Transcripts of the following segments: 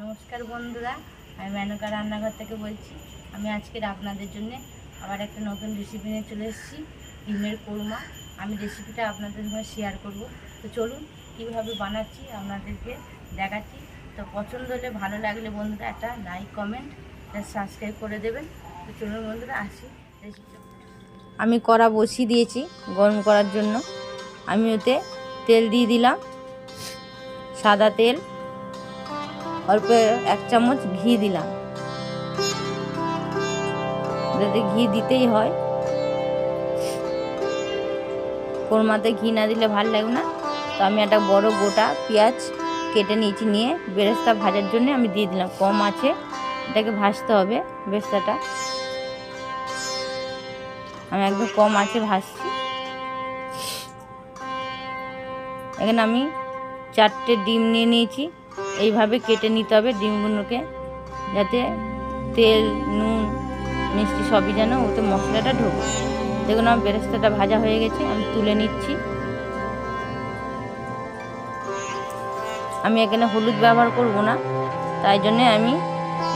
নমস্কার বন্ধুরা, আমি মেনকা রান্নাঘর থেকে বলছি। আমি আজকের আপনাদের জন্য আবার একটা নতুন রেসিপি নিয়ে চলে এসেছি, ডিমের কোরমা। আমি রেসিপিটা আপনাদের সঙ্গে শেয়ার করব। তো চলুন, কীভাবে বানাচ্ছি আপনাদেরকে দেখাচ্ছি। তো পছন্দ হলে, ভালো লাগলে বন্ধুরা একটা লাইক কমেন্ট সাবস্ক্রাইব করে দেবেন। তো চলুন বন্ধুরা, আসি রেসিপিটা আমি কড়া বসিয়ে দিয়েছি গরম করার জন্য। আমি ওতে তেল দিয়ে দিলাম, সাদা তেল অল্প এক চামচ ঘি দিলাম। যাতে ঘি দিতেই হয়। কোরমাতে ঘি না দিলে ভালো লাগবে না। তো আমি একটা বড় গোটা পেঁয়াজ কেটে নিয়েছি নিয়ে বেরেস্তা ভাজার জন্য আমি দিয়ে দিলাম। কম আছে, এটাকে ভাজতে হবে বেরেস্তাটা। আমি একদম কম আছে ভাজছি। এখানে আমি চারটে ডিম নিয়ে নিয়েছি। এইভাবে কেটে নিতে হবে ডিমগুলোকে, যাতে তেল, নুন, মিষ্টি সবই যেন ওতে মশলাটা ঢোকে। দেখুন আমার বেরেস্তাটা ভাজা হয়ে গেছে, আমি তুলে নিচ্ছি। আমি এখানে হলুদ ব্যবহার করব না, তাই জন্যে আমি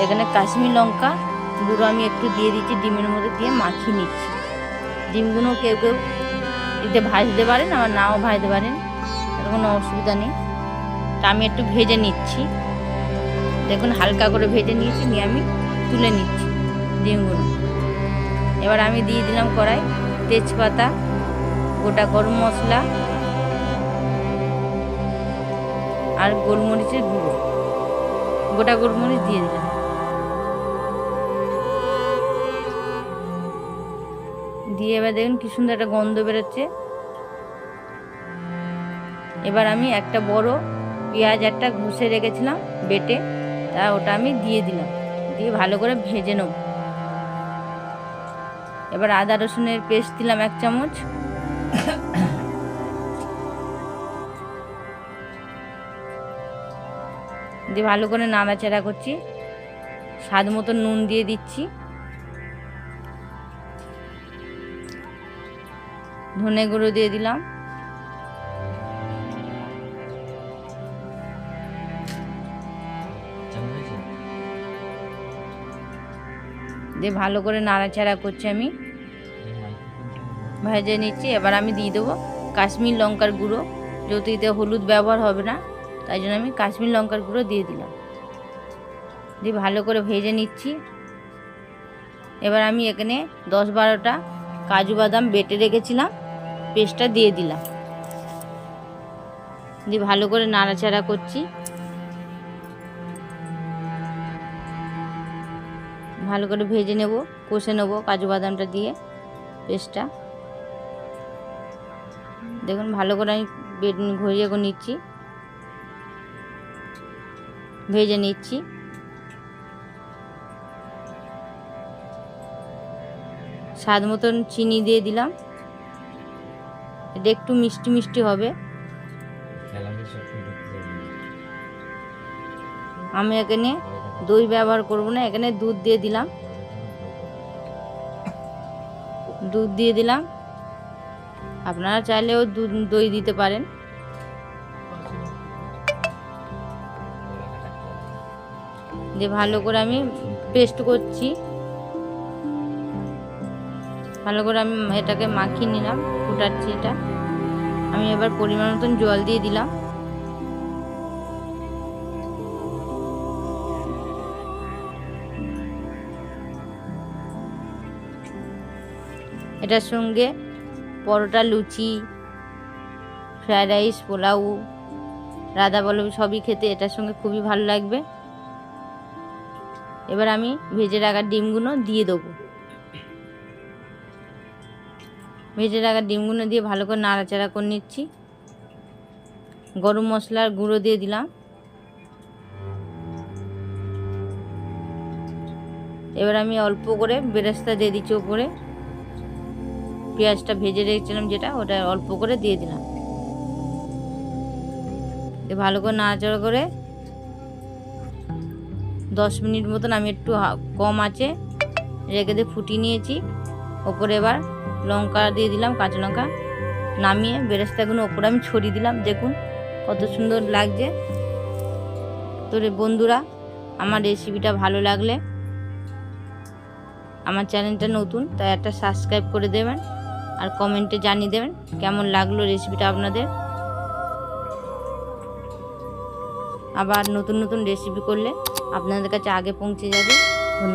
এখানে কাশ্মীর লঙ্কা গুঁড়ো আমি একটু দিয়ে দিচ্ছি, ডিমের মধ্যে দিয়ে মাখিয়ে নিচ্ছি। ডিমগুলো কেউ কেউ এতে ভাজতে পারেন, আবার নাও ভাজতে পারেন কোনো অসুবিধা নেই। তা আমি একটু ভেজে নিচ্ছি। দেখুন, হালকা করে ভেজে নিয়েছি, নিয়ে আমি তুলে নিচ্ছি ডিমগুলো। এবার আমি দিয়ে দিলাম কড়াই, তেজপাতা, গোটা গরম মশলা আর গোলমরিচের গুঁড়ো। গোটা গোলমরিচ দিয়ে দিলাম। দিয়ে এবার দেখুন কি সুন্দর একটা গন্ধ বেরোচ্ছে। এবার আমি একটা বড় পেঁয়াজ একটা ঘষে রেখেছিলাম বেটে, তা ওটা আমি দিয়ে দিলাম। দিয়ে ভালো করে ভেজে নেব। এবার আদা রসুনের পেস্ট দিলাম এক চামচ। দিয়ে ভালো করে নাড়াচাড়া করছি। স্বাদ মতো নুন দিয়ে দিচ্ছি। ধনে গুঁড়ো দিয়ে দিলাম। দিয়ে ভালো করে নাড়াচাড়া করছি আমি। ভেজে নিচ্ছি, এবার আমি দিয়ে দেবো কাশ্মীর লঙ্কার গুঁড়ো। যেহেতু এতে হলুদ ব্যবহার হবে না, তাই জন্য আমি কাশ্মীর লঙ্কার গুঁড়ো দিয়ে দিলাম। দিয়ে ভালো করে ভেজে নিচ্ছি। এবার আমি এখানে দশ বারোটা কাজু বাদাম বেটে রেখেছিলাম, পেস্টটা দিয়ে দিলাম। দিয়ে ভালো করে নাড়াচাড়া করছি। ভালো করে ভেজে নেব কষে নেব কাজু বাদামটা দিয়ে পেস্টটা। দেখুন ভালো করে আমি ঘুরিয়ে নিচ্ছি। ভেজে নিচ্ছি। স্বাদ মতন চিনি দিয়ে দিলাম। এটা একটু মিষ্টি মিষ্টি হবে। আমি এখানে দই ব্যবহার করব না, এখানে দুধ দিয়ে দিলাম। দুধ দিয়ে দিলাম। আপনারা চাইলেও দুধ, দই দিতে পারেন। দিয়ে ভালো করে আমি পেস্ট করছি। ভালো করে আমি এটাকে মাখিয়ে নিলাম, ফুটাচ্ছি এটা। আমি এবার পরিমাণ মতন জল দিয়ে দিলাম। এটার সঙ্গে পরোটা, লুচি ফ্রায়েড রাইস, পোলাও, রাধা বল্লভ সবই খেতে এটার সঙ্গে খুবই ভালো লাগবে। এবার আমি ভেজে রাখা ডিমগুলো দিয়ে দেবো। ভেজে রাখা ডিমগুলো দিয়ে ভালো করে নাড়াচাড়া করে নিচ্ছি। গরম মশলার গুঁড়ো দিয়ে দিলাম। এবার আমি অল্প করে বেরেস্তা দিয়ে দিচ্ছি ওপরে। পেঁয়াজটা ভেজে রেখেছিলাম যেটা, ওটা অল্প করে দিয়ে দিলাম। ভালো করে নাড়াচাড়া করে দশ মিনিট মতন আমি একটু কম আছে রেখে দিয়ে ফুটিয়ে নিয়েছি। ওপরে এবার লঙ্কা দিয়ে দিলাম, কাঁচা লঙ্কা নামিয়ে বেরেস্তাগুলো ওপরে আমি ছড়িয়ে দিলাম। দেখুন কত সুন্দর লাগছে। তো বন্ধুরা, আমার রেসিপিটা ভালো লাগলে আমার চ্যানেলটা নতুন, তাই একটা সাবস্ক্রাইব করে দেবেন। আর কমেন্টে জানিয়ে দেবেন কেমন লাগল রেসিপিটা আপনাদের। আবার নতুন নতুন রেসিপি করলে আপনাদের কাছে আগে পৌঁছে যাবে।